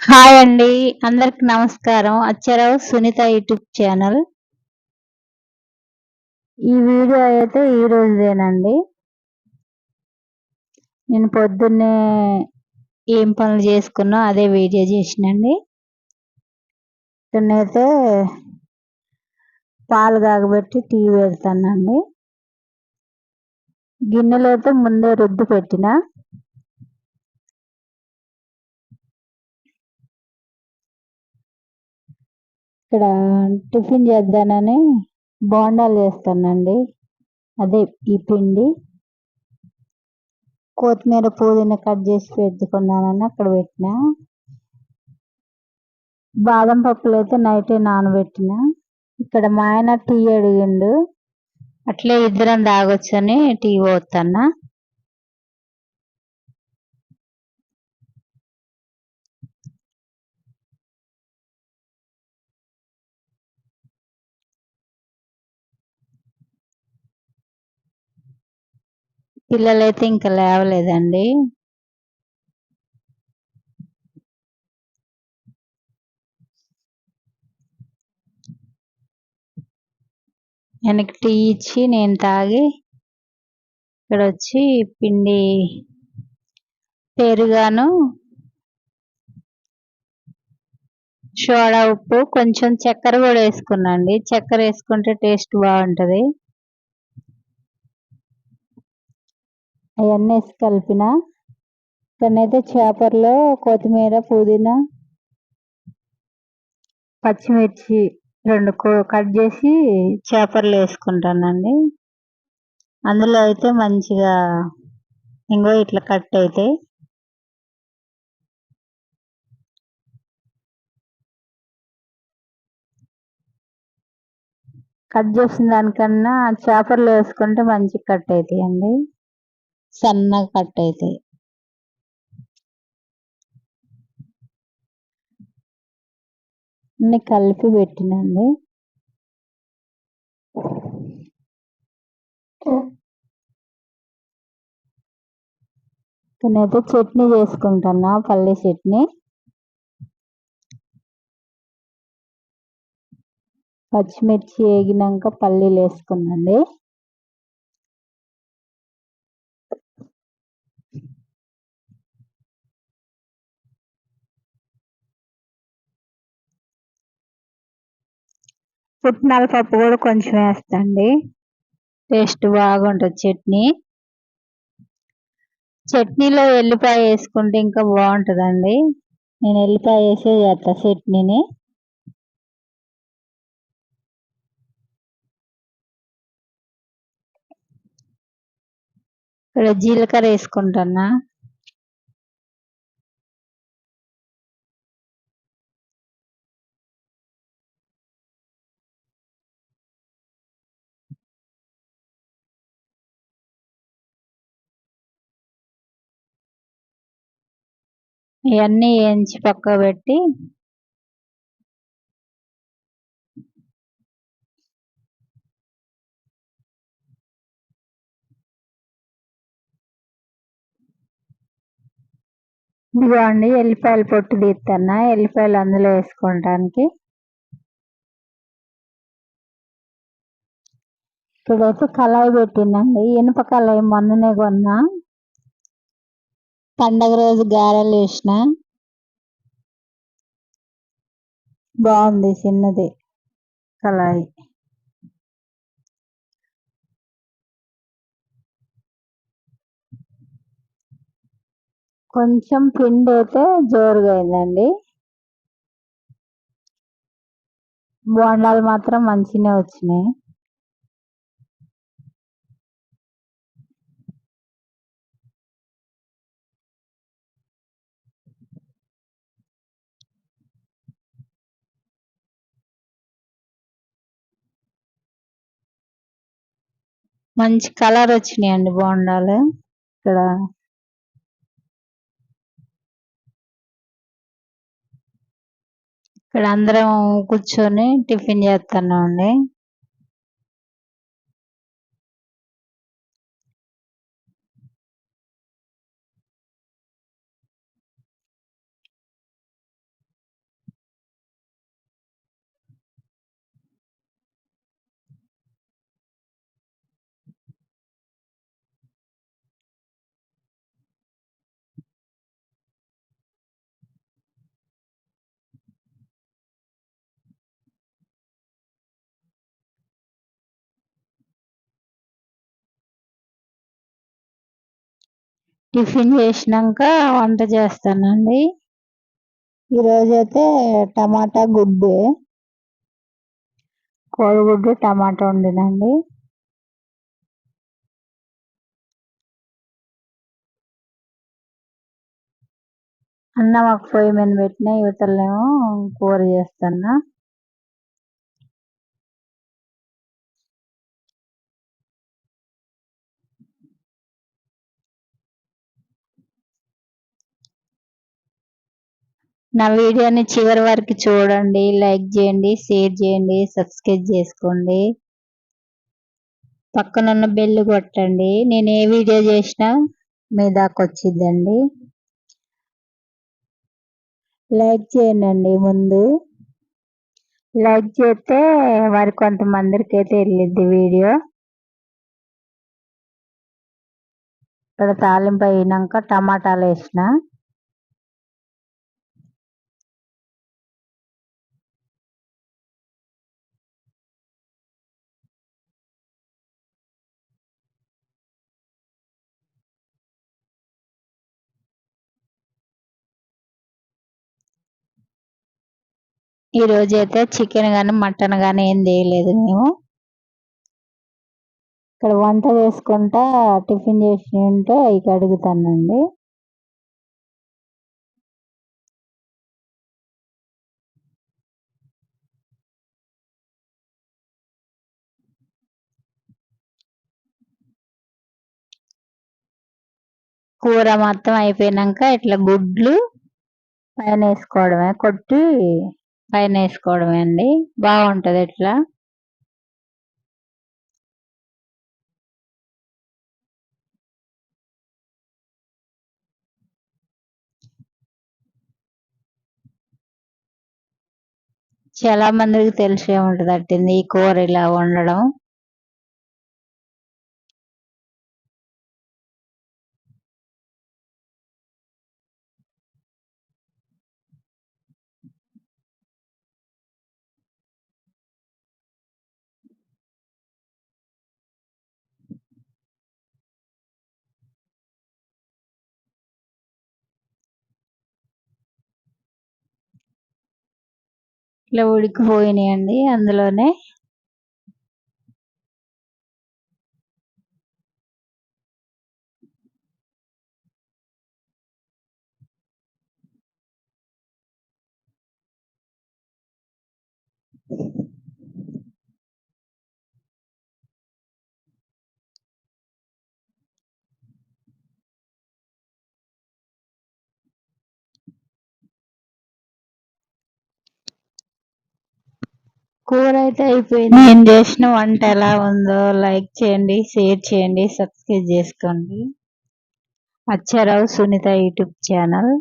Hi అండి. అందరికి నమస్కారం. Accharao Sunitha YouTube channel. ఈ వీడియో అయితే ఈ రోజుదేనండి నేను పొద్దున్నే ఏం పనులు చేసుకున్నా అదే వీడియో చేసినండి. అయితే పాలు కాగబెట్టి టీ పెడతానండి. గిన్నెలైతే అయితే ముందే రుద్దు పెట్టిన. ఇక్కడ టిఫిన్ చేద్దానని బోండాలు చేస్తానండి. అదే ఈ పిండి. కొత్తిమీర పుదీనా కట్ చేసి పెట్టుకున్నానని అక్కడ పెట్టిన. బాదం పప్పులు అయితే నైటే నానబెట్టిన. ఇక్కడ మా ఆయన టీ అడిగిండు. అట్లే ఇద్దరం తాగొచ్చని టీ పోతున్నా పిల్లలైతే ఇంకా లేవలేదండి. వెనక్కి టీ ఇచ్చి నేను తాగి ఇక్కడ వచ్చి పిండి పెరుగాను. సోడా ఉప్పు కొంచెం చక్కెర కూడా వేసుకున్నాండి చక్కెర వేసుకుంటే టేస్ట్ బాగుంటుంది. అవన్నీ వేసి కలిపిన. ఇక్కడనైతే చేపల్లో కొత్తిమీర పుదీనా పచ్చిమిర్చి రెండు కట్ చేసి చేపలు వేసుకుంటానండి. అందులో అయితే మంచిగా ఇంకో ఇట్లా కట్ అవుతాయి కట్ చేసిన దానికన్నా చేపలు వేసుకుంటే మంచిగా కట్ అవుతాయండి సన్నగా కట్ అవుతాయి అన్ని కలిపి పెట్టినండి. నేనైతే చట్నీ చేసుకుంటున్నా పల్లి చట్నీ. పచ్చిమిర్చి వేగినాక పల్లీలు వేసుకున్నాండి పుట్నాల పప్పు కూడా కొంచెం వేస్తండి. టేస్ట్ బాగుంటుంది చట్నీ. చట్నీలో ఎల్లిపాయ వేసుకుంటే ఇంకా బాగుంటుందండి. నేను ఎల్లిపాయ వేసే చేస్తా చట్నీని. ఇక్కడ జీలకర్ర వేసుకుంటున్నా ఇవన్నీ వేయించి పక్క పెట్టి ఇదిగోండి ఎల్లిపాయలు పొట్టు తీస్తున్నా ఎల్లిపాయలు అందులో వేసుకోవడానికి. ఇక్కడైతే కళాయి పెట్టిందండి. ఇనుప కళాయి మొన్ననే కొన్నా. పండగ రోజు గారెలు వేసిన బాగుంది చిన్నది. కళాయి. కొంచెం పిండి అయితే జోరుగా అయిందండి బోండాలు మాత్రం మంచిగానే వచ్చినాయి. మంచి కలర్ వచ్చినాయండి బోండాలు. ఇక్కడ ఇక్కడ అందరం కూర్చొని టిఫిన్ చేస్తున్నాం అండి టిఫిన్ చేసినాక వంట చేస్తానండి. ఈరోజైతే టమాటా గుడ్డు కోడిగుడ్డు టమాటా వండినండి. అన్నం ఒక పొయ్యి మీద పెట్టిన యువతలేమో కూర చేస్తున్నా నా వీడియోని చివరి వరకు చూడండి లైక్ చేయండి షేర్ చేయండి సబ్స్క్రైబ్ చేసుకోండి. పక్కనున్న బెల్ కొట్టండి. నేను ఏ వీడియో చేసినా మీ దాకా వచ్చిద్దండి. లైక్ చేయండి ముందు. లైక్ చేస్తే మరి కొంతమందికి అయితే వెళ్ళిద్ది వీడియో. ఇక్కడ తాలింపు అయినాక టమాటాలు వేసిన. ఈరోజు అయితే చికెన్ కానీ మటన్ కానీ ఏం చేయలేదు మేము. ఇక్కడ వంట చేసుకుంటా టిఫిన్ చేసి ఉంటే ఇక అడుగుతానండి. కూర మొత్తం అయిపోయినాక ఇట్లా గుడ్లు పైన వేసుకోవడమే కొట్టి పైన వేసుకోవడమే అండి. బాగుంటుంది ఇట్లా చాలా మందికి తెలిసే ఉంటది అట్టింది ఈ కూర ఇలా వండడం. ఇట్లా ఉడికిపోయినాయండి అందులోనే. కూర అయితే అయిపోయింది. నేను చేసిన వంట ఎలా ఉందో లైక్ చేయండి షేర్ చేయండి సబ్స్క్రైబ్ చేసుకోండి. Accharao Sunitha YouTube channel.